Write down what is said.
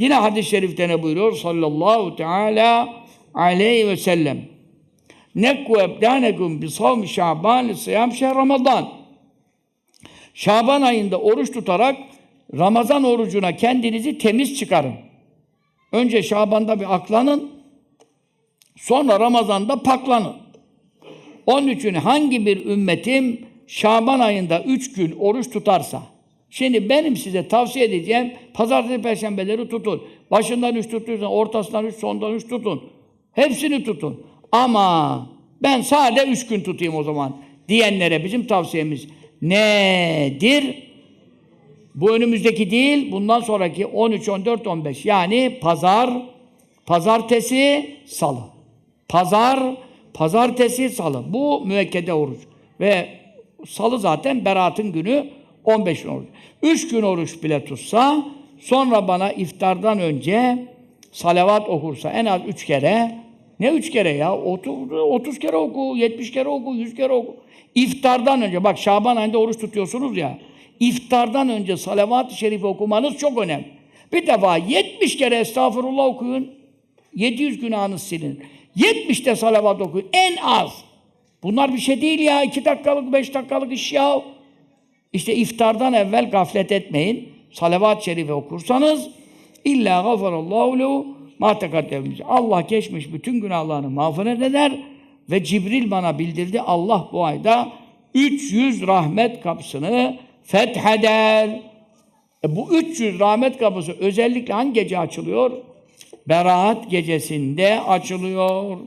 Yine hadis-i şerifte ne buyuruyor? Sallallahu teala aleyhi ve sellem. Nekku ebdanekum bi savmi şaban sıyam şehr ramazan. Şaban ayında oruç tutarak Ramazan orucuna kendinizi temiz çıkarın. Önce Şaban'da bir aklanın, sonra Ramazan'da paklanın. Onun için hangi bir ümmetim Şaban ayında üç gün oruç tutarsa, şimdi benim size tavsiye edeceğim, pazartesi, perşembeleri tutun. Başından üç tutuyorsan, ortasından üç, sondan üç tutun. Hepsini tutun. Ama ben sade üç gün tutayım o zaman diyenlere bizim tavsiyemiz nedir? Bu önümüzdeki değil, bundan sonraki 13, 14, 15. Yani pazar, pazartesi, salı. Pazar, pazartesi, salı. Bu müekkede oruç. Ve salı zaten beraatın günü 15 gün oruç. 3 gün oruç bile tutsa, sonra bana iftardan önce salavat okursa en az 3 kere, ne 3 kere ya? 30, 30 kere oku, 70 kere oku, 100 kere oku. İftardan önce, bak Şaban ayında oruç tutuyorsunuz ya, iftardan önce salavat-ı şerife okumanız çok önemli. Bir defa 70 kere estağfurullah okuyun, 700 günahınız silin. 70 de salavat okuyun, en az. Bunlar bir şey değil ya, 2 dakikalık, 5 dakikalık iş ya. İşte iftardan evvel gaflet etmeyin. Salavat-ı şerife okursanız illa gafarallahu lehu ma. Allah geçmiş bütün günahlarını mağfiret eder ve Cibril bana bildirdi. Allah bu ayda 300 rahmet kapısını fetheder. E bu 300 rahmet kapısı özellikle hangi gece açılıyor? Beraat gecesinde açılıyor.